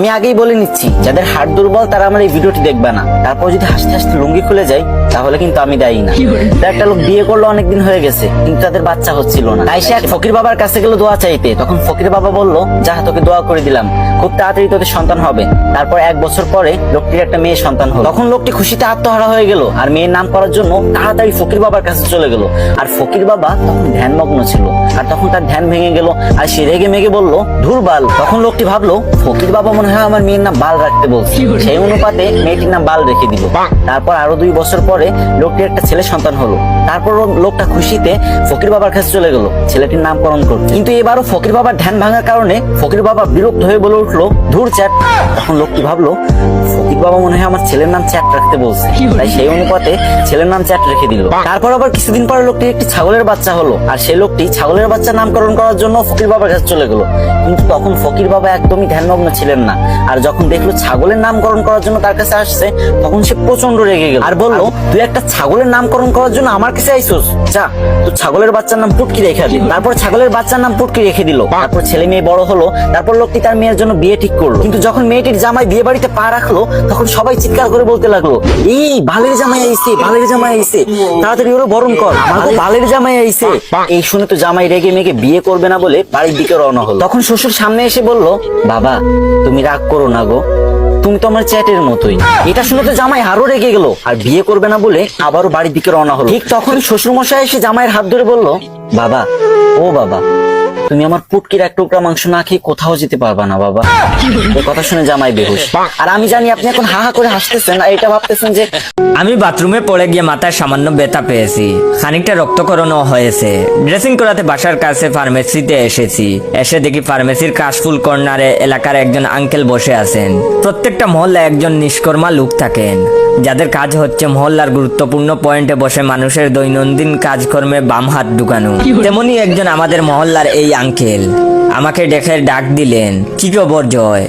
আমি আগেই বলে নিচ্ছি, যাদের হাট দুর্বল তারা আমার এই ভিডিওটি দেখবে না। তারপর যদি হাসতে হাসতে লুঙ্গি খুলে যায় তাহলে কিন্তু আমি দায়ী না। একটা লোক বিয়ে করল অনেকদিন হয়ে গেছে কিন্তু তাদের বাচ্চা হচ্ছিল না। তাই সে এক ফকির বাবার কাছে গেল দোয়া চাইতে। তখন ফকির বাবা বলল যা তোকে দোয়া করে দিলাম। খুব তাড়াতাড়ি তোদের সন্তান হবে। তারপর এক বছর পরে লোকটির একটা মেয়ে সন্তান হলো। তখন লোকটি খুশিতে আত্মহারা হয়ে গেল আর মেয়ের নাম করার জন্য তাড়াতাড়ি ফকির বাবার কাছে চলে গেল। আর ফকির বাবা তখন ধ্যানমগ্ন ছিল। আর তখন তার ধ্যান ভেঙে গেল আর সে রেগে মেগে বলল ধুর বাল। তখন লোকটি ভাবলো ফকির বাবা মনে হয় আমার মেয়ের নাম বাল রাখতে বলছে। সেই অনুপাতে মেয়েটির নাম বাল রেখে দিল। তারপর আরও দুই বছর পরে লোকটির একটা ছেলে সন্তান হলো। তারপর লোকটা খুশিতে ফকির বাবার কাছে চলে গেল। ছেলেটির নামকরণ করতে। কিন্তু এবারও ফকির বাবার ধ্যান ভাঙার কারণে ফকির বাবা বিরক্ত হয়ে বলে উঠল ধুর চ্যাট। তখন লোকটি ভাবলো ফকির বাবা মনে হয় আমার ছেলের নাম চ্যাট রাখতে বলছে। তাই সেই অনুপাতে ছেলের নাম চ্যাট রেখে দিল। তারপর আবার কিছুদিন পরে লোকটির একটি ছাগলের বাচ্চা হলো। আর সেই লোকটি ছাগলের বাচ্চা নামকরণ করার জন্য ফকির বাবার কাছে চলে গেল। কিন্তু তখন ফকির বাবা একদমই ধ্যানমগ্ন ছিলেন না। আর যখন দেখল ছাগলের নামকরণ করার জন্য তার কাছে আসছে তখন সে প্রচণ্ড রেগে গেল। আর বলল তুই একটা ছাগলের নামকরণ করার জন্য আমার কাছে আইসোস। যা তুই ছাগলের বাচ্চার নাম পুটকি রেখে দিল। তারপর ছাগলের বাচ্চার নাম পুটকি রেখে দিল। তারপর ছেলে মেয়ে বড় হলো তারপর লোকটি তার মেয়ের জন্য বিয়ে ঠিক করল। কিন্তু যখন মেয়েটির জামাই বিয়ে বাড়িতে পা রাখল তখন সবাই চিৎকার করে বলতে লাগল এই বালের জামাই আইছে বালের জামাই আইছে। তাড়াতাড়ি ওরা বরণ কর আমার তো বালের জামাই আইছে। এই শুনে তো জামাই রেগে মেগে বিয়ে করবে না বলে বাড়ির দিকে রওনা হলো। তখন শ্বশুর সামনে এসে বলল বাবা তুমি রাগ করো না গো। তুমি তো আমার চ্যাটের মতোই। এটা শুনে তো জামাই আরও রেগে গেল। আর বিয়ে করবে না বলে আবারও বাড়ির দিকে রওনা হলো। ঠিক তখন শ্বশুরমশাই এসে জামাইয়ের হাত ধরে বলল বাবা ও বাবা তুমি আমার পুটকির এক টুকরা মাংস না খেয়ে কোথাও যেতে পারবা না, বাবা। কথা শুনে জামাই বেহুশ। আর আমি জানি আপনি এখন হা হা করে হাসতেছেন, আর এটা ভাবতেছেন যে আমি বাথরুমে পড়ে গিয়ে মাথায় সামান্য ব্যথা পেয়েছি। খানিকটা রক্তকরণও হয়েছে। ড্রেসিং করাতে বাসার কাছে ফার্মেসিতে এসেছি। এসে দেখি ফার্মেসির কাশফুল কর্নারে এলাকার একজন আঙ্কেল বসে আছেন। প্রত্যেকটা মহল্লায় একজন নিষ্কর্মা লোক থাকেন। যাদের কাজ হচ্ছে মহল্লার গুরুত্বপূর্ণ পয়েন্টে বসে মানুষের দৈনন্দিন কাজকর্মে বাম হাত ঢুকানো। তেমনি একজন আমাদের মহল্লার এই আঙ্কেল। আমাকে ডেকে ডাক দিলেন। কি খবর জয়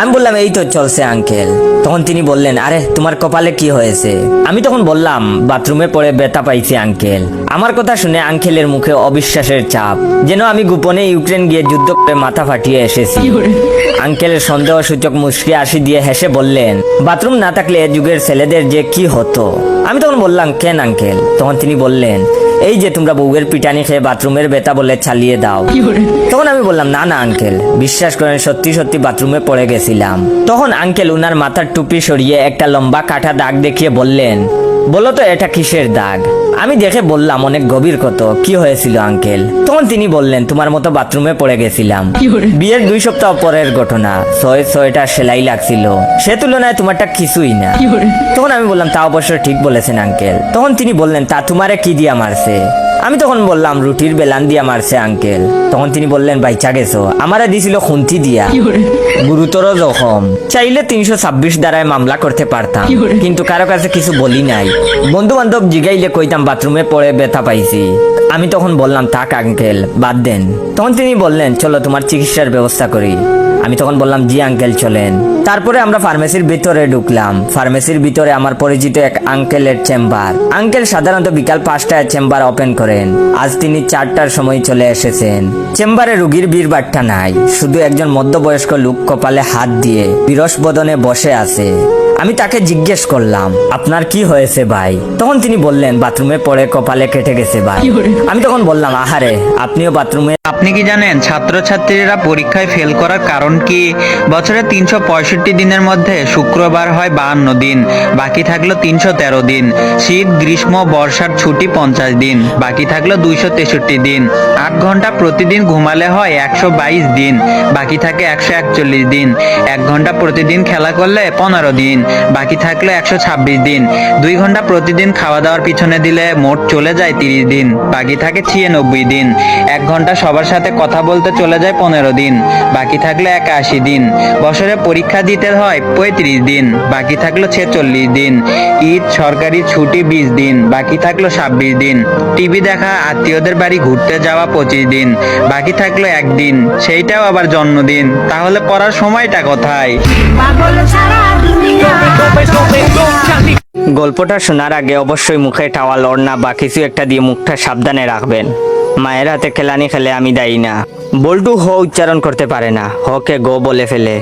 আমি বললাম এই তো চলছে আঙ্কেল। তখন তিনি বললেন আরে তোমার কপালে কি হয়েছে? আমি তখন বললাম বাথরুমে পড়ে ব্যথা পাইছি আঙ্কেল। আমার কথা শুনে আঙ্কেলের মুখে অবিশ্বাসের চাপ যেন আমি গোপনে ইউক্রেন গিয়ে যুদ্ধ করে মাথা ফাটিয়ে এসেছি। আঙ্কেলের সন্দেহ সূচক মুচকি আসি দিয়ে হেসে বললেন বাথরুম না থাকলে এ যুগের ছেলেদের যে কি হতো? আমি তখন বললাম কেন আঙ্কেল? তখন তিনি বললেন এই যে তোমরা বউয়ের পিটানি খেয়ে বাথরুমের বেতা বলে চালিয়ে দাও। তখন আমি বললাম না না আঙ্কেল বিশ্বাস করেন সত্যি সত্যি বাথরুমে পড়ে গেছিলাম। তখন আঙ্কেল উনার মাথার টুপি সরিয়ে একটা লম্বা কাঠা দাগ দেখিয়ে বললেন বলো তো এটা কিসের দাগ? আমি দেখে বললাম অনেক গভীর কত। কি হয়েছিল আঙ্কেল? তখন তিনি বললেন তোমার মতো বাথরুমে পড়ে গেছিলাম। বিয়ের দুই সপ্তাহ পরের ঘটনা। ছয় ছয়টা সেলাই লাগছিল। সে তুলনায় তোমারটা কিছুই না। তখন আমি বললাম তা অবশ্য ঠিক বলেছেন আঙ্কেল। তখন তিনি বললেন তা তোমারে কি দিয়া মারছে? আমি তখন বললাম রুটির বেলান দিয়া মারছে আঙ্কেল তখন তিনি বললেন বাইচা গেছো? আমারে দিছিল খুন্তি দিয়া। গুরুতর জখম। চাইলে তিনশো ছাব্বিশ দ্বারায় মামলা করতে পারতাম। কিন্তু কারও কাছে কিছু বলি নাই। বন্ধু বান্ধব জিগাইলে কইতাম বাথরুমে পড়ে ব্যথা পাইছি। আমি তখন বললাম থাক আঙ্কেল বাদ দেন। তখন তিনি বললেন চলো তোমার চিকিৎসার ব্যবস্থা করি। আমি তখন বললাম, জি আঙ্কেল চলেন। তারপরে আমরা ফার্মেসির ভিতরে ঢুকলাম। ফার্মেসির ভিতরে আমার পরিচিত এক আঙ্কেলের চেম্বার আঙ্কেল সাধারণত বিকাল পাঁচটায় চেম্বার ওপেন করেন। আজ তিনি চারটার সময় চলে এসেছেন। চেম্বারে রুগীর ভিড় বাট্টা নাই। শুধু একজন মধ্যবয়স্ক লোক কপালে হাত দিয়ে বিরস বদনে বসে আছে। আমি তাকে জিজ্ঞেস করলাম আপনার কি হয়েছে ভাই? তখন তিনি বললেন বাথরুমে পড়ে কপালে কেটে গেছে ভাই। আমি তখন বললাম আহারে আপনিও বাথরুমে আপনি কি জানেন ছাত্রছাত্রীরা পরীক্ষায় ফেল করার কারণ কি? বছরে তিনশো পঁয়ষট্টি দিনের মধ্যে শুক্রবার হয় বাহান্ন দিন বাকি থাকল তিনশো তেরো দিন। শীত গ্রীষ্ম বর্ষার ছুটি পঞ্চাশ দিন বাকি থাকল দুইশো তেষট্টি দিন। আট ঘণ্টা প্রতিদিন ঘুমালে হয় একশো বাইশ দিন বাকি থাকে একশো একচল্লিশ দিন। এক ঘণ্টা প্রতিদিন খেলা করলে পনেরো দিন। বাকি থাকল একশো ছাব্বিশ দিন। দুই ঘণ্টা প্রতিদিন খাওয়া দাওয়ার পিছনে দিলে মোট চলে যায় তিরিশ দিন। বাকি থাকে ছিয়ানব্বই দিন। এক ঘণ্টা সবার সাথে কথা বলতে চলে যায় পনেরো দিন। বাকি থাকল একাশি দিন। বছরে পরীক্ষা দিতে হয় পঁয়ত্রিশ দিন। বাকি থাকল ছেচল্লিশ দিন। ঈদ, সরকারি ছুটি বিশ দিন। বাকি থাকল ছাব্বিশ দিন। টিভি দেখা, আত্মীয়দের বাড়ি ঘুরতে যাওয়া পঁচিশ দিন। বাকি থাকল একদিন। সেইটাও আবার জন্মদিন। তাহলে পড়ার সময়টা কোথায়? গল্পটা শোনার আগে অবশ্যই মুখে টাওয়াল, ওড়না বা কিছু একটা দিয়ে মুখটা সাবধানে রাখবেন। মায়ের হাতে খেলানি খেলে আমি দায়ী না। বল্টু হ উচ্চারণ করতে পারে না। হকে গো বলে ফেলে।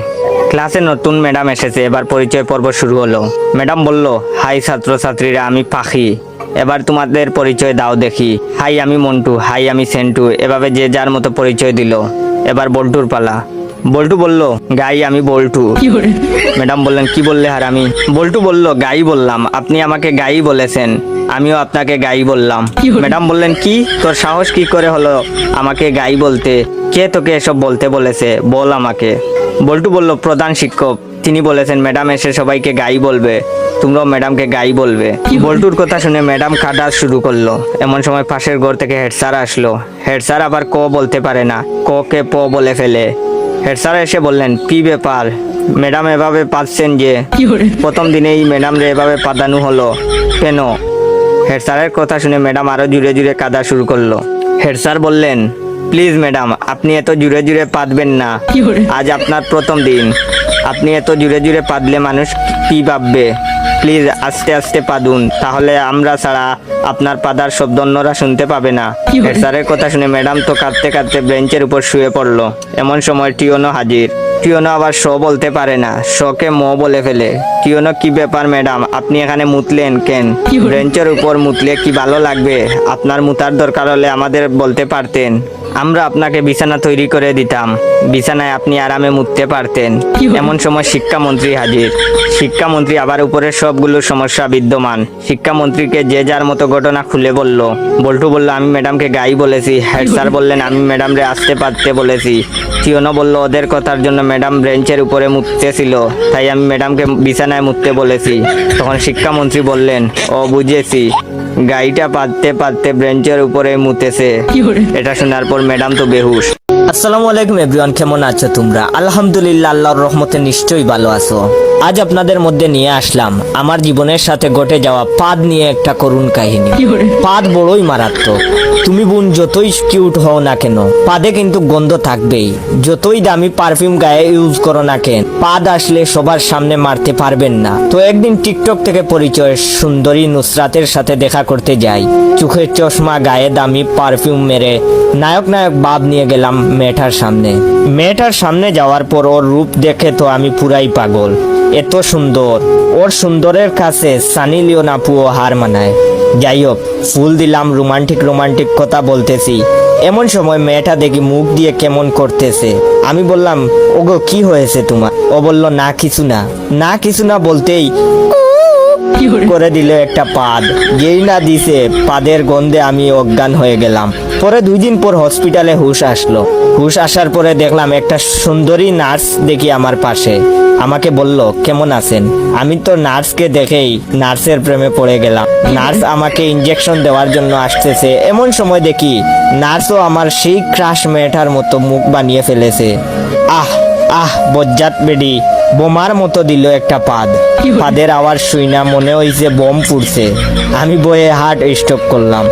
ক্লাসে নতুন ম্যাডাম এসেছে। এবার পরিচয় পর্ব শুরু হলো। ম্যাডাম বলল, হাই ছাত্রছাত্রীরা, আমি পাখি। এবার তোমাদের পরিচয় দাও দেখি। হাই, আমি মন্টু। হাই, আমি সেন্টু। এভাবে যে যার মতো পরিচয় দিল। এবার বল্টুর পালা। বল্টু বলল গাই আমি বল্টু। ম্যাডাম বললেন কি বললে আর আমি বল্টু বলল গাই বললাম আপনি আমাকে গাই বলেছেন আমিও আপনাকে গাই বললাম। ম্যাডাম বললেন কি? তোর সাহস কি করে হলো আমাকে গাই বলতে? কে তোকে এসব বলতে বলেছে? বল আমাকে। বল্টু বলল প্রধান শিক্ষক তিনি বলেছেন ম্যাডাম এসে সবাইকে গাই বলবে তোমরাও ম্যাডামকে গাই বলবে। বল্টুর কথা শুনে ম্যাডাম কাটা শুরু করল। এমন সময় পাশের ঘর থেকে হেড স্যার আসলো। হেড স্যার আবার ক বলতে পারে না ক কে প বলে ফেলে। হেড স্যার এসে বললেন কি ব্যাপার? ম্যাডাম এভাবে পাচ্ছেন যে? প্রথম দিনেই ম্যাডাম রে এভাবে পাদানো হলো। কেন? হেড স্যারের কথা শুনে ম্যাডাম আরও জুড়ে জুড়ে কাদা শুরু করল। হেড স্যার বললেন প্লিজ ম্যাডাম আপনি এত জুড়ে জুড়ে পাতবেন না। আজ আপনার প্রথম দিন। আপনি এত জুড়ে জুড়ে পাদলে মানুষ কি ভাববে? প্লিজ আস্তে আস্তে পাদুন। তাহলে আমরা ছাড়া আপনার পাদার শব্দ অন্যরা শুনতে পাবে না। স্যারের কথা শুনে ম্যাডাম তো কাঁদতে কাঁদতে বেঞ্চের উপর শুয়ে পড়ল। এমন সময় টিওনো হাজির। টিওনো আবার শ বলতে পারে না। শকে ম বলে ফেলে। টিওনো কি ব্যাপার ম্যাডাম? আপনি এখানে মুতলেন কেন? বেঞ্চের উপর মুতলে কি ভালো লাগবে? আপনার মুতার দরকার হলে আমাদের বলতে পারতেন। আমরা আপনাকে বিছানা তৈরি করে দিতাম। বিছানায় আপনি আরামে মুততে পারতেন। এমন সময় শিক্ষামন্ত্রী হাজির। শিক্ষামন্ত্রী আবার উপরে সবগুলো সমস্যা বিদ্যমান। শিক্ষামন্ত্রীকে যে যার মতো ঘটনা খুলে বলল। বল্টু বলল আমি ম্যাডামকে গাই বলেছি। হেড স্যার বললেন আমি ম্যাডাম রে আসতে পারতে বলেছি। টিওনো বলল ওদের কথার জন্য ম্যাডাম ব্রেঞ্চের উপরে মুততেছিল তাই আমি ম্যাডামকে বিছানায় মুততে বলেছি। তখন শিক্ষামন্ত্রী বললেন ও বুঝেছি। গাড়িটা পাততে পাততে ব্রেঞ্চের উপরে মুতেছে। এটা শোনার পর ম্যাডাম তো বেহুশ। আসসালামু আলাইকুম এভরিওয়ান কেমন আছো তোমরা? আলহামদুলিল্লাহ আল্লাহর রহমতে নিশ্চয়ই ভালো আছো। আজ আপনাদের মধ্যে নিয়ে আসলাম আমার জীবনের সাথে ঘটে যাওয়া পাদ নিয়ে একটা করুণ কাহিনী। পাদ বড়ই মারাত্মক। তুমি বোন যতই কিউট হও না কেন পাদে কিন্তু গন্ধ থাকবেই। যতই দামি পারফিউম গায়ে ইউজ করো না কেন পাদ আসলে সবার সামনে মারতে পারবেন না। তো একদিন টিকটক থেকে পরিচয় সুন্দরী নুসরাতের সাথে দেখা করতে যাই। চোখের চশমা গায়ে দামি পারফিউম মেরে নায়ক নায়ক বাব নিয়ে গেলাম মেয়েটার সামনে। মেয়েটার সামনে যাওয়ার পর ওর রূপ দেখে তো আমি পুরাই পাগল। এত সুন্দর। ওর সুন্দরের কাছে সানি লিওন আপুও হার মানায়। যাই হোক ফুল দিলাম রোমান্টিক রোমান্টিক কথা বলতেছি। এমন সময় মেয়েটা দেখি মুখ দিয়ে কেমন করতেছে। আমি বললাম ওগো কি হয়েছে তোমার? ও বলল না কিছু না। না কিছু না বলতেই করে দিল একটা পাদ। যেই না দিছে পাদের গন্ধে আমি অজ্ঞান হয়ে গেলাম। পরে দুই দিন পর হসপিটালে হুশ আসলো। হুশ আসার পরে দেখলাম একটা সুন্দরী নার্স দেখি আমার পাশে। আমাকে বলল, কেমন আছেন? আমি তো নার্সকে দেখেই নার্সের প্রেমে পড়ে গেলাম। নার্স আমাকে ইঞ্জেকশন দেওয়ার জন্য আসতেছে। এমন সময় দেখি নার্সও আমার সেই ক্রাশ মেয়েটার মতো মুখ বানিয়ে ফেলেছে। আহ আহ, বজ্জাত বেডি, বোমার মতো দিল একটা পাদ। পাদের আওয়াজ শুই না মনে হইছে বোম ফুটছে আমি বয়ে হার্ট স্টপ করলাম।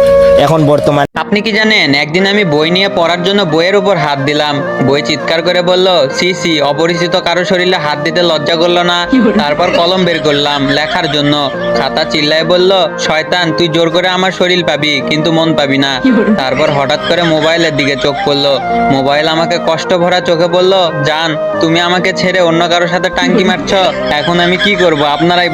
এখন বর্তমান আপনি কি জানেন একদিন আমি বই নিয়ে পড়ার জন্য বইয়ের উপর হাত দিলাম। বই চিৎকার করে বলল সি সি অপরিচিত কারও শরীরে হাত দিতে লজ্জা করল না। তারপর কলম বের করলাম লেখার জন্য। খাতা চিল্লায় বলল শয়তান তুই জোর করে আমার শরীর পাবি কিন্তু মন পাবি না। তারপর হঠাৎ করে মোবাইলের দিকে চোখ পড়ল। মোবাইল আমাকে কষ্ট ভরা চোখে বলল জান তুমি আমাকে ছেড়ে অন্য কারোর সাথে টাঙ্কি মারছ। এখন আমি কি করব? আপনারাই